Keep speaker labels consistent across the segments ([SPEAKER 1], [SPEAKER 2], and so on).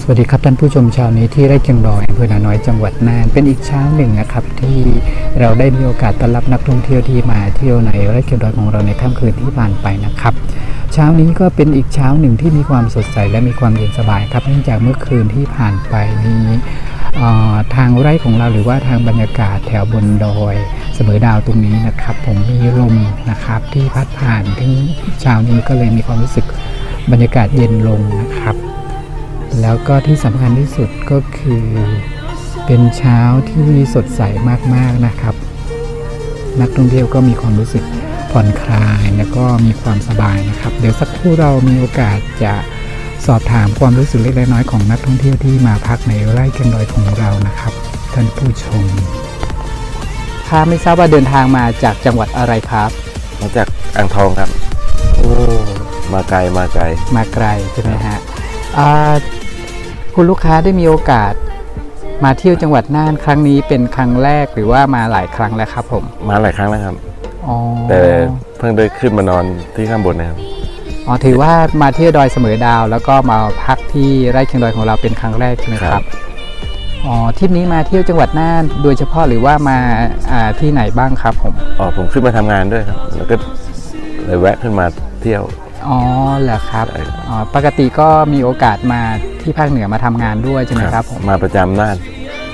[SPEAKER 1] สวัสดีครับท่านผู้ชมเช้านี้ที่ไร่เชียงดอยอำเภอนาน้อยจังหวัดน่านเป็นอีกเช้าหนึ่งนะครับที่เราได้มีโอกาสต้อนรับนักท่องเที่ยวที่มาเที่ยวในไร่เชียงดอยของเราในค่ำคืนที่ผ่านไปนะครับ เช้านี้ก็เป็นอีกเช้าหนึ่งที่มีความสดใสและมีความเย็นสบายครับเนื่องจากเมื่อคืนที่ผ่านไปนี้ทางไร่ของเราหรือว่าทางบรรยากาศแถวบนดอย เสมอดาวตรงนี้นะครับ ผมมีลมนะครับที่พัดผ่านที่เช้านี้ก็เลยมีความรู้สึกบรรยากาศเย็นลงนะครับ แล้วก็ที่สำคัญที่สุดก็คือเป็นเช้าที่สดใสมากๆนะครับ นักท่องเที่ยวก็มีความรู้สึก ผ่อนคลายแล้วก็มีความสบายนะครับ เดี๋ยวสักครู่เรามีโอกาสจะสอบถามความรู้สึกเล็กๆน้อยๆของนักท่องเที่ยวที่มาพักในไร่เชียงดอยของเรานะครับ ท่านผู้ชมถ้าไม่ทราบว่าเดินทางมาจากจังหวัดอะไรครับ
[SPEAKER 2] มาจากอ่างทองครับ
[SPEAKER 1] โอ้
[SPEAKER 2] มาไกลมาไกล
[SPEAKER 1] มาไกลใช่ไหมฮะอ่าคุณลูกค้าได้มีโอกาส มาเที่ยวจังหวัดน่านครั้งนี้เป็นครั้งแรกหรือว่ามาหลายครั้งแล้วครับผม
[SPEAKER 2] มาหลายครั้งแล้วครับ
[SPEAKER 1] อ๋อ
[SPEAKER 2] แต่เพิ่งได้ขึ้นมานอนที่ข้างบนนะครับ
[SPEAKER 1] อ๋อถือว่ามาเที่ยวดอยเสมอดาว แล้วก็มาพักที่ไร่เชียงดอยของเราเป็นครั้งแรกใช่ไหมค
[SPEAKER 2] ครั
[SPEAKER 1] รับบอ๋อทริปนี้มาเที่ยวจังหวัดน่านโดยเฉพาะหรือว่ามาอ่าที่ไหนบ้างครับผม
[SPEAKER 2] อ๋อผมขึ้นมาทำงานด้วยครับ แล้วก็เลยแวะขึ้นมาเที่ยว
[SPEAKER 1] อ๋อเหรอครับ
[SPEAKER 2] ใช่ครับ
[SPEAKER 1] อ๋อปกติก็มีโอกาสมาที่ภาคเหนือมาทำงานด้วยใช่ไหมครับผม
[SPEAKER 2] มาประจำน่าน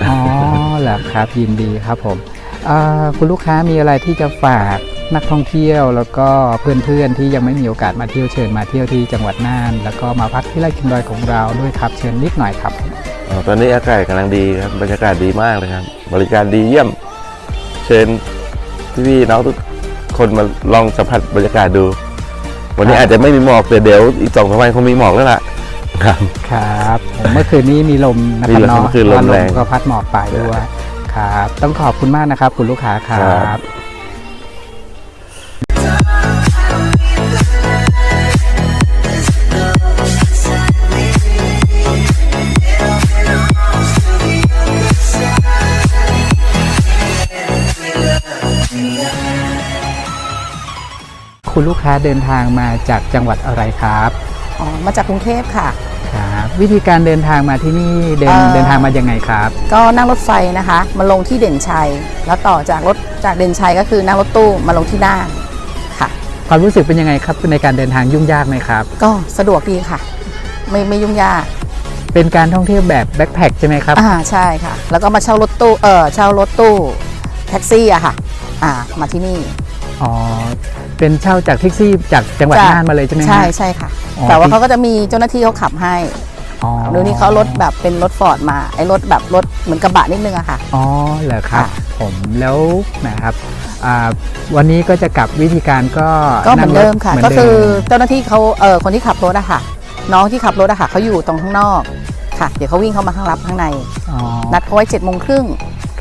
[SPEAKER 1] อ๋อเหรอครับยินดีครับผมอ่า คุณลูกค้ามีอะไรที่จะฝากนักท่องเที่ยว แล้วก็เพื่อนๆที่ยังไม่มีโอกาสมาเที่ยวเชิญมาเที่ยวที่จังหวัดน่าน แล้วก็มาพักที่ไร่คิงดอยของเราด้วยครับเชิญนิดหน่อยครับ
[SPEAKER 2] อ๋อตอนนี้อากาศกำลังดีครับบรรยากาศดีมากเลยครับ บริการดีเยี่ยม เชิญพี่ๆน้องทุกคนมาลองสัมผัสบรรยากาศดู วันนี้
[SPEAKER 1] ครับ
[SPEAKER 2] อาจจะไม่มีหมอกแต่เดี๋ยวอีกสองสามวันคงมีหมอกแล้วล่ะครับ
[SPEAKER 1] ครับผมเมื่อคืนนี้มีลมนะค
[SPEAKER 2] มี
[SPEAKER 1] รับ
[SPEAKER 2] ลม
[SPEAKER 1] เนาะ
[SPEAKER 2] เมื่อคืนลมแรง
[SPEAKER 1] ก็พัดหมอกไปด้วย ครับ ต้องขอบคุณมากนะครับ คุณลูกค้าครั
[SPEAKER 2] ครับบ
[SPEAKER 1] คุณลูกค้าเดินทางมาจากจังหวัดอะไรครับ
[SPEAKER 3] อ๋อ มาจากกรุงเทพค่ะ
[SPEAKER 1] ครับ วิธีการเดินทางมาที่นี่เดิน
[SPEAKER 3] เอ่อ
[SPEAKER 1] เดินทางมายังไงครับ
[SPEAKER 3] ก็นั่งรถไฟนะคะมาลงที่เด่นชัย แล้วต่อจากรถจากเด่นชัยก็คือนั่งรถตู้มาลงที่น่านค่ะ
[SPEAKER 1] ความรู้สึกเป็นยังไงครับในการเดินทางยุ่งยากไหมครับ
[SPEAKER 3] ก็สะดวกดีค่ะ ไม่ไม่ยุ่งยาก
[SPEAKER 1] เป็นการท่องเที่ยวแบบแบ็คแพคใช่ไหมครับ
[SPEAKER 3] อ่าใช่ค่ะ แล้วก็มาเช่ารถตู้เออเช่ารถตู้แท็กซี่อะค่ะ อ่ามาที่นี่
[SPEAKER 1] อ๋อ เป็นเช่าจากแท็กซี่จากจังหวัด
[SPEAKER 3] จาก
[SPEAKER 1] น่านมาเลยใช่ไหมฮะ
[SPEAKER 3] ใช่ใช่ค่ะ
[SPEAKER 1] อ๋อ
[SPEAKER 3] แต่ว่า
[SPEAKER 1] ที่
[SPEAKER 3] เขาก็จะมีเจ้าหน้าที่เขาขับให้
[SPEAKER 1] อ๋อ
[SPEAKER 3] เดี๋ยวนี้เขารถแบบเป็นรถฟอร์ดมาไอ้รถแบบรถเหมือนกระบะนิดนึงอะค่ะ
[SPEAKER 1] อ๋อเหรอครับ
[SPEAKER 3] ค่ะ
[SPEAKER 1] ผมแล้วนะครับอ่าวันนี้ก็จะกลับวิธีการก็
[SPEAKER 3] ก็เหมือนเดิมค่ะ
[SPEAKER 1] นั่งรถ
[SPEAKER 3] ก็คือ
[SPEAKER 1] เหมืนเดิม
[SPEAKER 3] เจ้าหน้าที่เขาเออคนที่ขับรถอะค่ะ น้องที่ขับรถอะค่ะเขาอยู่ตรงข้างนอกค่ะ เดี๋ยวเขาวิ่งเข้ามาข้างรับข้างใน
[SPEAKER 1] อ๋อ
[SPEAKER 3] นัดเขาไว้เจ็ดโมงครึ่ง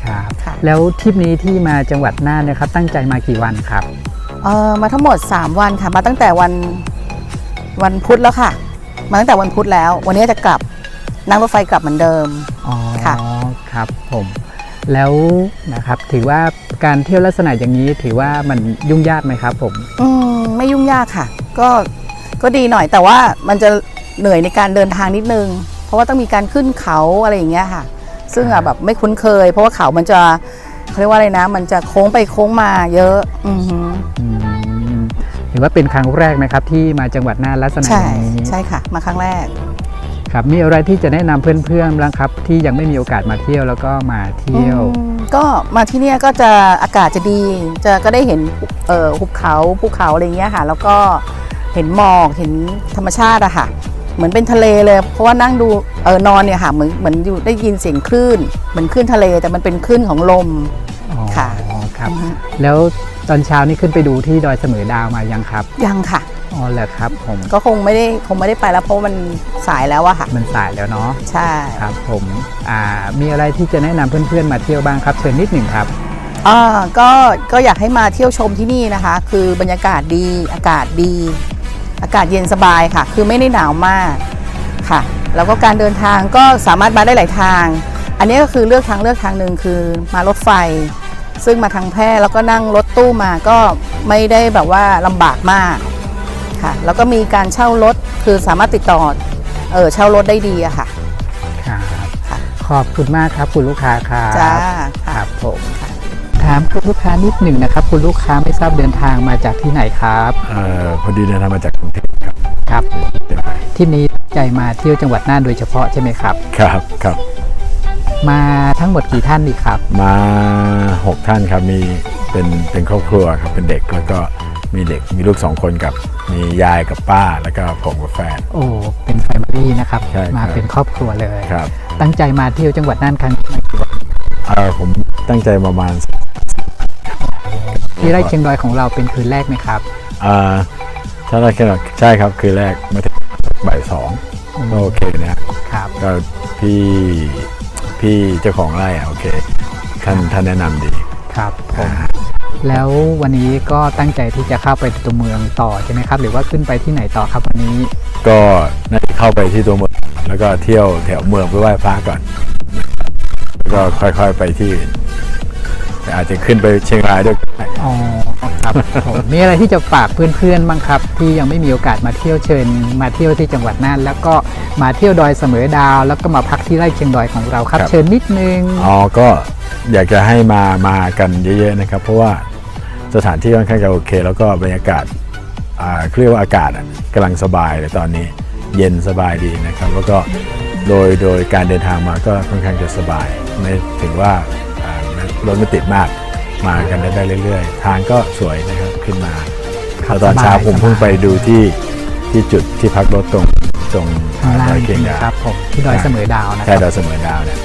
[SPEAKER 1] ครับ
[SPEAKER 3] ค่ะ
[SPEAKER 1] แล้วทริปนี้ที่มาจังหวัดน่านเนะครับ ตั้งใจมากี่วันครับ
[SPEAKER 3] เออมาทั้งหมด 3 วันค่ะ มาตั้งแต่วันวันพุธแล้วค่ะ มาตั้งแต่วันพุธแล้ว วันนี้จะกลับนั่งรถไฟกลับเหมือนเดิม
[SPEAKER 1] อ๋อ
[SPEAKER 3] ค่ะ
[SPEAKER 1] ครับผม แล้วนะครับถือว่าการเที่ยวลักษณะอย่างนี้ถือว่ามันยุ่งยากไหมครับผม
[SPEAKER 3] อืมไม่ยุ่งยากค่ะ ก็ก็ดีหน่อยแต่ว่ามันจะเหนื่อยในการเดินทางนิดนึง เพราะว่าต้องมีการขึ้นเขาอะไรอย่างเงี้ยค่ะ ซึ่งอะแบบไม่คุ้นเคย เพราะว่าเขามันจะเขาเรียกว่าอะไรนะ มันจะโค้งไปโค้งมาเยอะ อือหือ
[SPEAKER 1] อืม ถือว่าเป็นครั้งแรกนะครับที่มาจังหวัดน่านลักษณะ
[SPEAKER 3] ใช่
[SPEAKER 1] อย่างนี้
[SPEAKER 3] ใช่ค่ะ มาครั้งแรก
[SPEAKER 1] ครับมีอะไรที่จะแนะนำเพื่อนๆบ้างครับ ที่ยังไม่มีโอกาสมาเที่ยวแล้วก็มาเที่ยว
[SPEAKER 3] อืมก็มาที่เนี่ยก็จะอากาศจะดี จะก็ได้เห็นเอ่อหุบเขาภูเขาอะไรเงี้ยค่ะ แล้วก็เห็นหมอกเห็นธรรมชาติอะค่ะ เหมือนเป็นทะเลเลย เพราะว่านั่งดูเออนอนเนี่ยค่ะเหมือนเหมือนอยู่ได้ยินเสียงคลื่น เหมือนคลื่นทะเลแต่มันเป็นคลื่นของลม
[SPEAKER 1] อ๋อ
[SPEAKER 3] ค่ะ
[SPEAKER 1] ครับ
[SPEAKER 3] อือฮึ
[SPEAKER 1] แล้ว ตอนเช้านี่ขึ้นไปดูที่ดอยเสมอดาวมายังครับ
[SPEAKER 3] ยังค่ะ
[SPEAKER 1] อ๋อเหรอครับผม
[SPEAKER 3] ก็คงไม่ได้คงไม่ได้ไปแล้วเพราะมันสายแล้วอะค่ะ
[SPEAKER 1] มันสายแล้วเนาะ
[SPEAKER 3] ใช่
[SPEAKER 1] ครับผมอ่ามีอะไรที่จะแนะนำเพื่อนๆมาเที่ยวบ้างครับเชิญนิดหนึ่งครับ
[SPEAKER 3] อ่าก็ก็อยากให้มาเที่ยวชมที่นี่นะคะ คือบรรยากาศดีอากาศดี อากาศเย็นสบายค่ะ คือไม่ได้หนาวมากค่ะ แล้วก็การเดินทางก็สามารถมาได้หลายทาง อันนี้ก็คือเลือกทางเลือกทางหนึ่งคือมารถไฟ ซึ่งมาทางแพร่แล้วก็นั่งรถตู้มาก็ไม่ได้แบบว่าลำบากมากค่ะ แล้วก็มีการเช่ารถคือสามารถติดต่อเออเช่ารถได้ดีอะค่ะ
[SPEAKER 1] ครับ
[SPEAKER 3] ค่ะ
[SPEAKER 1] ขอบคุณมากครับคุณลูกค้าครับ
[SPEAKER 3] จ้า
[SPEAKER 1] ค
[SPEAKER 3] ค่ะ
[SPEAKER 1] รับผมถามคุณลูกค้านิดหนึ่งนะครับ คุณลูกค้าไม่ทราบเดินทางมาจากที่ไหนครับ
[SPEAKER 4] เอ่อพอดีเดินทางมาจากกรุงเทพครับ
[SPEAKER 1] ครับ
[SPEAKER 4] เดี๋ยวไป
[SPEAKER 1] ที่นี้ใจมาเที่ยวจังหวัดน่านโดยเฉพาะใช่ไหมครับ
[SPEAKER 4] ครับครับ
[SPEAKER 1] มาทั้งหมดกี่ท่านดีครับ
[SPEAKER 4] มาหกท่านครับมีเป็นเป็นครอบครัวครับเป็นเด็กแล้วก็มีเด็กมีลูกสองคนกับมียายกับป้าแล้วก็ผมกับแฟน
[SPEAKER 1] โอ้เป็นแฟมิลี่นะครับ
[SPEAKER 4] ใช่ครับ
[SPEAKER 1] มาเป็นครอบครัวเลย
[SPEAKER 4] ครับ
[SPEAKER 1] ตั้งใจมาเที่ยวจังหวัดน่านครั้งนี้มากี่วัน
[SPEAKER 4] เอ่อผมตั้งใจประมาณ
[SPEAKER 1] ที่ไร่เชียงดอยของเราเป็นคืนแรกไหมครับ
[SPEAKER 4] เอ่อถ้าเราแค่ใช่ครับคือแรกมาถึงบ่ายสองก็โอเคนะครับ ก็พี่ พี่เจ้าของไร่อะโอเคท่านท่านแนะนำดี
[SPEAKER 1] ครับผ
[SPEAKER 4] อ่า
[SPEAKER 1] มแล้ววันนี้ก็ตั้งใจที่จะเข้าไปตัวเมืองต่อใช่ไหมครับ หรือว่าขึ้นไปที่ไหนต่อครับวันนี้
[SPEAKER 4] ก็น่าจะเข้าไปที่ตัวเมือง แล้วก็เที่ยวแถวเมืองไปไหว้พระก่อนแล้วก็ค่อยๆไปที่อื่นแต่อาจจะขึ้นไปเชียงรายด้วยก็ได้
[SPEAKER 1] อ๋อครับผมมีอะไรที่จะฝากเพื่อนๆบ้างครับ ที่ยังไม่มีโอกาสมาเที่ยวเชิญ มาเที่ยวที่จังหวัดน่านแล้วก็มาเที่ยวดอยเสมอดาว แล้วก็มาพักที่ไร่เชียงดอยของเราครับ เชิญนิดนึง
[SPEAKER 4] อ๋อก็อยากจะให้มามากันเยอะๆนะครับ เพราะว่าสถานที่ค่อนข้างจะโอเค แล้วก็บรรยากาศอ่าเรียกว่าอากาศอะกำลังสบายเลยตอนนี้เย็นสบายดีนะครับ แล้วก็โดยโดยการเดินทางมาก็ค่อนข้างจะสบาย ไม่ถึงว่าอ่ารถไม่ติดมาก มากันได้เรื่อยๆ ทางก็สวยนะครับขึ้นมา
[SPEAKER 1] ครับ
[SPEAKER 4] แล้วตอนเช้า
[SPEAKER 1] สบาย
[SPEAKER 4] ผมเพิ่ง
[SPEAKER 1] สบาย
[SPEAKER 4] ไปดูที่ที่จุดที่พักรถตรงตรง
[SPEAKER 1] ข้างล่า
[SPEAKER 4] ดองยเคียงดา
[SPEAKER 1] นะควรับผมที่ดอยเสมอดาวนะค
[SPEAKER 4] ใช่
[SPEAKER 1] รับ
[SPEAKER 4] ดอยเสมอดาวเนี่ย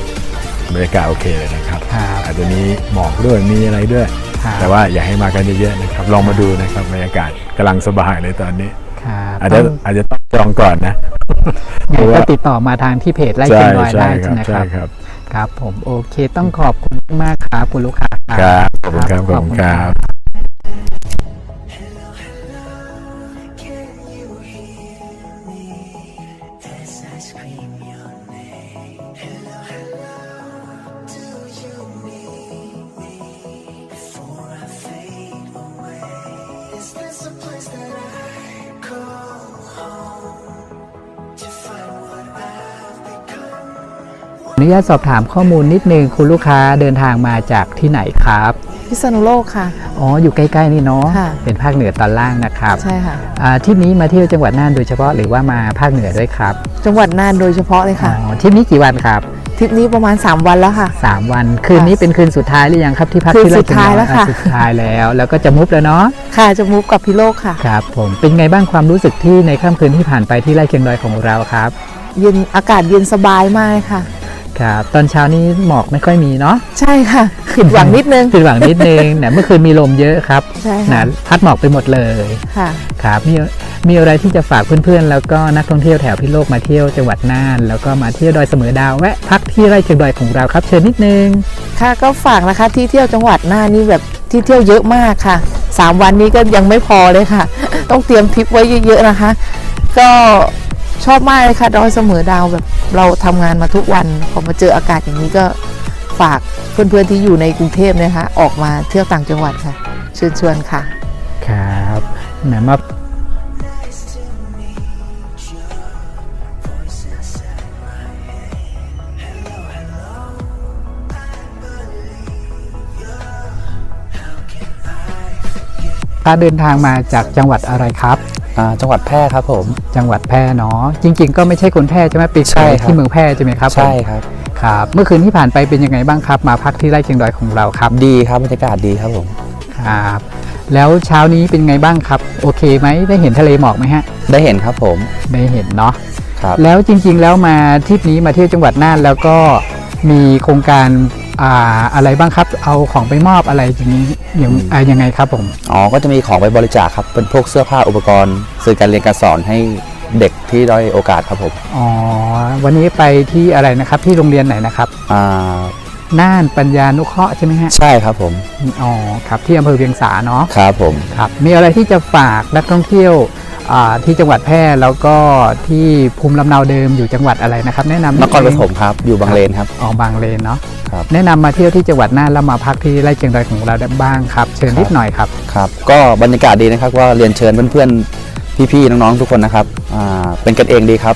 [SPEAKER 4] บรรยากาศโอเคเลยนะครับ
[SPEAKER 1] ครับ
[SPEAKER 4] อาจจะมีหมอกด้วยมีอะไรด้วย
[SPEAKER 1] ครับ
[SPEAKER 4] แต่ว่าอย่าให้มากันเยอะๆนะครับลองมาดูนะครับบรรยากาศกำลังสบายเลยตอนนี้
[SPEAKER 1] ครับ
[SPEAKER 4] อาจจะ
[SPEAKER 1] ต้อง
[SPEAKER 4] อาจจะต้องจองก่อนนะ
[SPEAKER 1] งั้น
[SPEAKER 4] เพราะ
[SPEAKER 1] ก็
[SPEAKER 4] ว่า
[SPEAKER 1] ติดต่อมาทางที่เพจไร่
[SPEAKER 4] ใช่
[SPEAKER 1] เชียงดอย
[SPEAKER 4] ใช่
[SPEAKER 1] ได้
[SPEAKER 4] ครับ
[SPEAKER 1] นะ
[SPEAKER 4] ใช่
[SPEAKER 1] ครับ
[SPEAKER 4] ครับ
[SPEAKER 1] ครับผมโอเคต้องขอบคุณมากครับคุณลูกค้า
[SPEAKER 4] ครับขอบคุณครับขอบคุณครับ
[SPEAKER 1] นุญาตสอบถามข้อมูลนิดนึงคุณลูกค้าเดินทางมาจากที่ไหนครับ
[SPEAKER 3] พิษณุโลกค่ะ
[SPEAKER 1] อ๋อ อยู่ใกล้ๆนี่เนาะ
[SPEAKER 3] ค่ะ
[SPEAKER 1] เป็นภาคเหนือตอนล่างนะครับ
[SPEAKER 3] ใช่ค่ะ
[SPEAKER 1] อ่าทริปนี้มาเที่ยวจังหวัดน่านโดยเฉพาะหรือว่ามาภาคเหนือด้วยครับ
[SPEAKER 3] จังหวัดน่านโดยเฉพาะเลยค่ะ
[SPEAKER 1] อ๋อทริปนี้กี่วันครับ
[SPEAKER 3] ทริปนี้ประมาณ 3 วันแล้วค่ะ
[SPEAKER 1] สามวันคืนนี้เป็นคืนสุดท้ายหรือยังครับที่พัก
[SPEAKER 3] คืน
[SPEAKER 1] ที่ไร่
[SPEAKER 3] สุดท้ายแล้วค่ะ
[SPEAKER 1] อ่สุดท้ายแล้ว แล้วก็จะมุฟแล้วเนาะ
[SPEAKER 3] ค่ะจะมูฟกับพิโลกค่ะ
[SPEAKER 1] ครับ ผมเป็นไงบ้างความรู้สึกที่ในค่ำคืนที่ผ่านไปที่ไร่เชียงดอยของเราครับ
[SPEAKER 3] เย็นอากาศเย็นสบายมากค่ะ
[SPEAKER 1] ครับ ตอนเช้านี้หมอกไม่ค่อยมีเนาะ
[SPEAKER 3] ใช่ค่ะผิดหวังนิดนึง
[SPEAKER 1] ผิดหวังนิดนึงนะเมื่อคืนมีลมเยอะครับ
[SPEAKER 3] ใช่
[SPEAKER 1] นะ
[SPEAKER 3] ค่ะ
[SPEAKER 1] พัดหมอกไปหมดเลย
[SPEAKER 3] ค่ะ
[SPEAKER 1] ครับมีมีอะไรที่จะฝากเพื่อนๆ แล้วก็นักท่องเที่ยวแถวพิษณุโลกมาเที่ยวจังหวัดน่าน แล้วก็มาเที่ยวดอยเสมอดาวแวะพักที่ไร่เชียงดอยของเราครับเชิญนิดนึง
[SPEAKER 3] ค่ะก็ฝากนะคะที่เที่ยวจังหวัดน่านนี่แบบที่เที่ยวเยอะมากค่ะ3วันนี้ก็ยังไม่พอเลยค่ะ ต้องเตรียมทริปไว้เยอะๆนะคะ ก็ ชอบมากเลยค่ะดอยเสมอดาวแบบเราทำงานมาทุกวันพอมาเจออากาศอย่างนี้ก็ฝากเพื่อนๆที่อยู่ในกรุงเทพเนะคะออกมาเที่ยวต่างจังหวัดค่ะเชิญชวนค่ะ
[SPEAKER 1] ครับแหมมาถ้าเดินทางมาจากจังหวัดอะไรครับ
[SPEAKER 5] จังหวัดแพร่ครับผม
[SPEAKER 1] จังหวัดแพร่เนาะจริง ๆ ก็ไม่ใช่คนแพร่ใช่ไหมปี
[SPEAKER 5] ใช่ครับ
[SPEAKER 1] ที่เมืองแพร่ใช่ไหมครับผม
[SPEAKER 5] ใช่ครับ
[SPEAKER 1] ครับเมื่อคืนที่ผ่านไปเป็นยังไงบ้างครับ มาพักที่ไร่เชียงดอยของเราครับ
[SPEAKER 5] ดีครับบรรยากาศดีครับผม
[SPEAKER 1] ครับแล้วเช้านี้เป็นไงบ้างครับ โอเคไหมได้เห็นทะเลหมอกไหมฮะ
[SPEAKER 5] ได้เห็นครับผม
[SPEAKER 1] ได้เห็นเนาะ
[SPEAKER 5] ครับ
[SPEAKER 1] แล้วจริง ๆ แล้วมาทริปนี้มาเที่ยวจังหวัดน่านแล้วก็มีโครงการ อ่าอะไรบ้างครับ เอาของไปมอบอะไรอย่างนี้อย่างอ่ายังไงครับผม
[SPEAKER 5] อ๋อ ก็จะมีของไปบริจาคครับ เป็นพวกเสื้อผ้าอุปกรณ์สื่อการเรียนการสอนให้เด็กที่ด้อยโอกาสครับผม
[SPEAKER 1] อ๋อวันนี้ไปที่อะไรนะครับที่โรงเรียนไหนนะครับ
[SPEAKER 5] อ่า
[SPEAKER 1] น่านปัญญานุเคราะห์ใช่ไหมฮะ
[SPEAKER 5] ใช่ครับผม
[SPEAKER 1] อ๋อครับที่อำเภอเวียงสาเนาะ
[SPEAKER 5] ครับผม
[SPEAKER 1] ครับมีอะไรที่จะฝากนักท่องเที่ยวอ่า ที่จังหวัดแพร่แล้วก็ที่ภูมิลำเนาเดิมอยู่จังหวัดอะไรนะครับ แนะนำ
[SPEAKER 5] นครปฐมครับ อยู่บางเลนครับ
[SPEAKER 1] อ๋อบางเลนเนาะ
[SPEAKER 5] ครับ
[SPEAKER 1] แนะนำมาเที่ยวที่จังหวัดน่านแล้วมาพักที่ไร่เชียงดอยของเราได้บ้างครับ เชิญนิดหน่อยครับ
[SPEAKER 5] ครับ ก็บรรยากาศดีนะครับก็เรียนเชิญเพื่อนๆพี่ๆน้องๆทุกคนนะครับอ่าเป็นกันเองดีครับ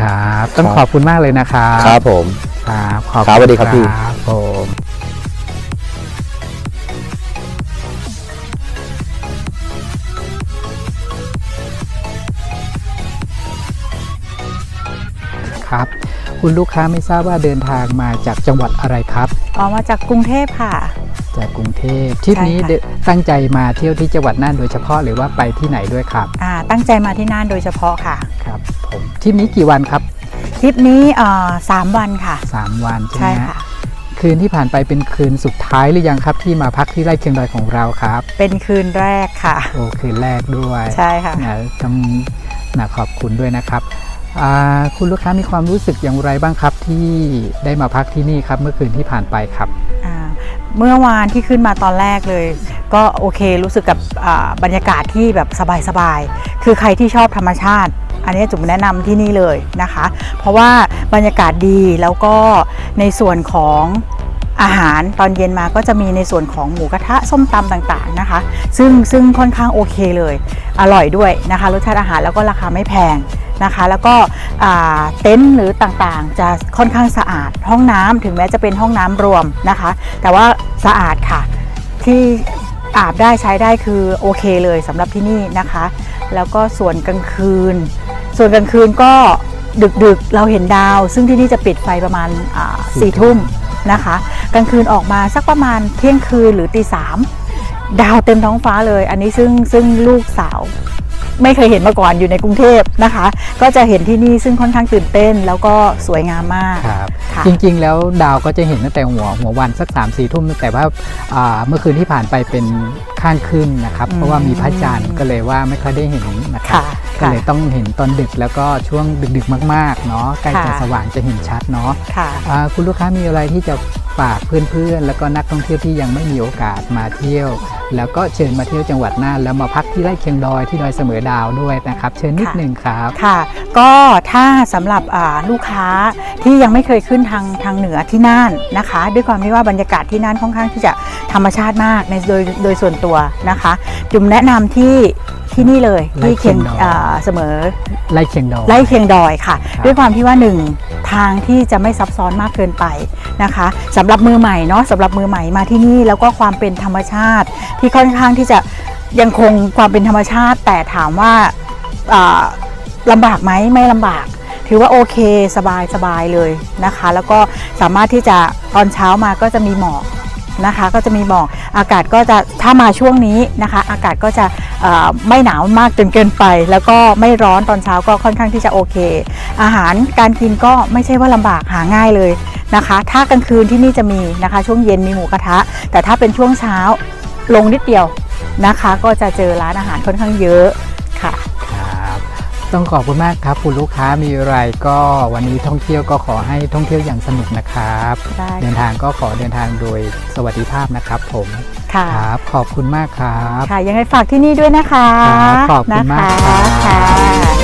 [SPEAKER 1] ครับ ต้อง
[SPEAKER 5] ครับ
[SPEAKER 1] ขอบคุณมากเลยนะครับ
[SPEAKER 5] ครับผม
[SPEAKER 1] ครับขอบ
[SPEAKER 5] ครับสวัสดีครับพี่
[SPEAKER 1] ครับผม ครับ คุณลูกค้าไม่ทราบว่าเดินทางมาจากจังหวัดอะไรครับ
[SPEAKER 6] ออกมาจากกรุงเทพค่ะ
[SPEAKER 1] จากกรุงเทพทริปนี้
[SPEAKER 6] ใช่ค่ะ
[SPEAKER 1] เดินตั้งใจมาเที่ยวที่จังหวัดน่านโดยเฉพาะหรือว่าไปที่ไหนด้วยครับ
[SPEAKER 6] อ่าตั้งใจมาที่น่านโดยเฉพาะค่ะ
[SPEAKER 1] ครับผมทริปนี้กี่วันครับ
[SPEAKER 6] ทริปนี้เอ่อสามวันค่ะ
[SPEAKER 1] สามวันใช่
[SPEAKER 6] ใช่
[SPEAKER 1] ไหมฮะ
[SPEAKER 6] ค่ะ
[SPEAKER 1] คืนที่ผ่านไปเป็นคืนสุดท้ายหรือยังครับที่มาพักที่ไร่เคียงดอยของเราครับ
[SPEAKER 6] เป็นคืนแรกค่ะ
[SPEAKER 1] โอ้คืนแรกด้วย
[SPEAKER 6] ใช่ค่ะ
[SPEAKER 1] นะต้องนะขอบคุณด้วยนะครับอ่า คุณลูกค้ามีความรู้สึกอย่างไรบ้างครับที่ได้มาพักที่นี่ครับเมื่อคืนที่ผ่านไปครับ
[SPEAKER 6] เมื่อวานที่ขึ้นมาตอนแรกเลย ก็โอเครู้สึกกับบรรยากาศที่แบบสบายๆ คือใครที่ชอบธรรมชาติ อันนี้จุ๋มแนะนำที่นี่เลยนะคะ เพราะว่าบรรยากาศดีแล้วก็ในส่วนของอาหารตอนเย็นมาก็จะมีในส่วนของหมูกระทะส้มตำต่างๆนะคะ ซึ่งซึ่งค่อนข้างโอเคเลย อร่อยด้วยนะคะ รสชาติอาหารแล้วก็ราคาไม่แพง นะคะ แล้วก็เต็นท์หรือต่างๆ จะค่อนข้างสะอาดห้องน้ำถึงแม้จะเป็นห้องน้ำรวมนะคะ แต่ว่าสะอาดค่ะที่อาบได้ใช้ได้คือโอเคเลยสำหรับที่นี่นะคะ แล้วก็ส่วนกลางคืน ส่วนกลางคืนก็ดึกๆเราเห็นดาว ซึ่งที่นี่จะปิดไฟประมาณสี่ทุ่มนะคะ กลางคืนออกมาสักประมาณเที่ยงคืนหรือตีสามดาวเต็มท้องฟ้าเลย อันนี้ซึ่งซึ่งลูกสาว ไม่เคยเห็นมาก่อนอยู่ในกรุงเทพนะคะ ก็จะเห็นที่นี่ซึ่งค่อนข้างตื่นเต้น แล้วก็สวยงามมาก
[SPEAKER 1] ครับ
[SPEAKER 6] ค่ะ
[SPEAKER 1] จริงๆ แล้วดาวก็จะเห็นตั้งแต่หัวหัววันสัก3ามสี่ทุ่มแต่ว่าอ่าเมื่อคืนที่ผ่านไปเป็นข้างขึ้นนะครับ
[SPEAKER 6] อืม
[SPEAKER 1] เพราะว่ามีพระจันทร์ก็เลยว่าไม่ค่อยได้เห็นนะครับ
[SPEAKER 6] ค่ะ
[SPEAKER 1] ก็เลยต้องเห็นตอนดึกแล้วก็ช่วงดึกๆมากๆเนาะใกล้จะ
[SPEAKER 6] ค่ะ
[SPEAKER 1] สว่างจะเห็นชัดเนาะ
[SPEAKER 6] ค่ะ
[SPEAKER 1] อ่าคุณลูกค้ามีอะไรที่จะฝากเพื่อนๆ แล้วก็นักท่องเที่ยวที่ยังไม่มีโอกาสมาเที่ยว แล้วก็เชิญมาเที่ยวจังหวัดน่านแล้วมาพักที่ไร่เคียงดอยที่ดอยเสมอดาวด้วยนะครับ เชิญนิด
[SPEAKER 6] ค่ะ
[SPEAKER 1] หนึ่งครับ
[SPEAKER 6] ค่ะ ก็ถ้าสำหรับอ่าลูกค้าที่ยังไม่เคยขึ้นทางทางเหนือที่น่านนะคะ ด้วยความที่ว่าบรรยากาศที่น่านค่อนข้างที่จะธรรมชาติมากในโดยโดยส่วนตัวนะคะ จุมแนะนำที่ที่นี่เลยที่เคียง
[SPEAKER 1] ไร่เคียงดอย
[SPEAKER 6] อ่าเสมอ
[SPEAKER 1] ไร่เคียงดอย
[SPEAKER 6] ไล่เคียงดอยค่ะ
[SPEAKER 1] ครับ
[SPEAKER 6] ด้วยความที่ว่าหนึ่งทางที่จะไม่ซับซ้อนมากเกินไปนะคะสำหรับมือใหม่เนาะสำหรับมือใหม่มาที่นี่แล้วก็ความเป็นธรรมชาติ ที่ค่อนข้างที่จะยังคงความเป็นธรรมชาติ แต่ถามว่าอ่าลำบากไหมไม่ลำบาก ถือว่าโอเคสบายสบายเลยนะคะ แล้วก็สามารถที่จะตอนเช้ามาก็จะมีหมอก นะคะ ก็จะมีหมอกอากาศก็จะถ้ามาช่วงนี้นะคะ อากาศก็จะไม่หนาวมากจนเกินไป แล้วก็ไม่ร้อนตอนเช้าก็ค่อนข้างที่จะโอเค อาหารการกินก็ไม่ใช่ว่าลำบากหาง่ายเลยนะคะ ถ้ากลางคืนที่นี่จะมีนะคะ ช่วงเย็นมีหมูกระทะ แต่ถ้าเป็นช่วงเช้าลงนิดเดียวนะคะ ก็จะเจอร้านอาหารค่อนข้างเยอะ
[SPEAKER 1] ต้องขอบคุณมากครับคุณลูกค้ามีอะไรก็วันนี้ท่องเที่ยวก็ขอให้ท่องเที่ยวอย่างสนุกนะครับ
[SPEAKER 6] ได้
[SPEAKER 1] เดินทางก็ขอเดินทางโดยสวัสดิภาพนะครับ ผม
[SPEAKER 6] ค่ะ
[SPEAKER 1] ครับ ขอบคุณมากครับ
[SPEAKER 6] ค่ะยังไงฝากที่นี่ด้วยนะคะ
[SPEAKER 1] ครับขอบคุณมากครับ
[SPEAKER 6] นะคะค่ะ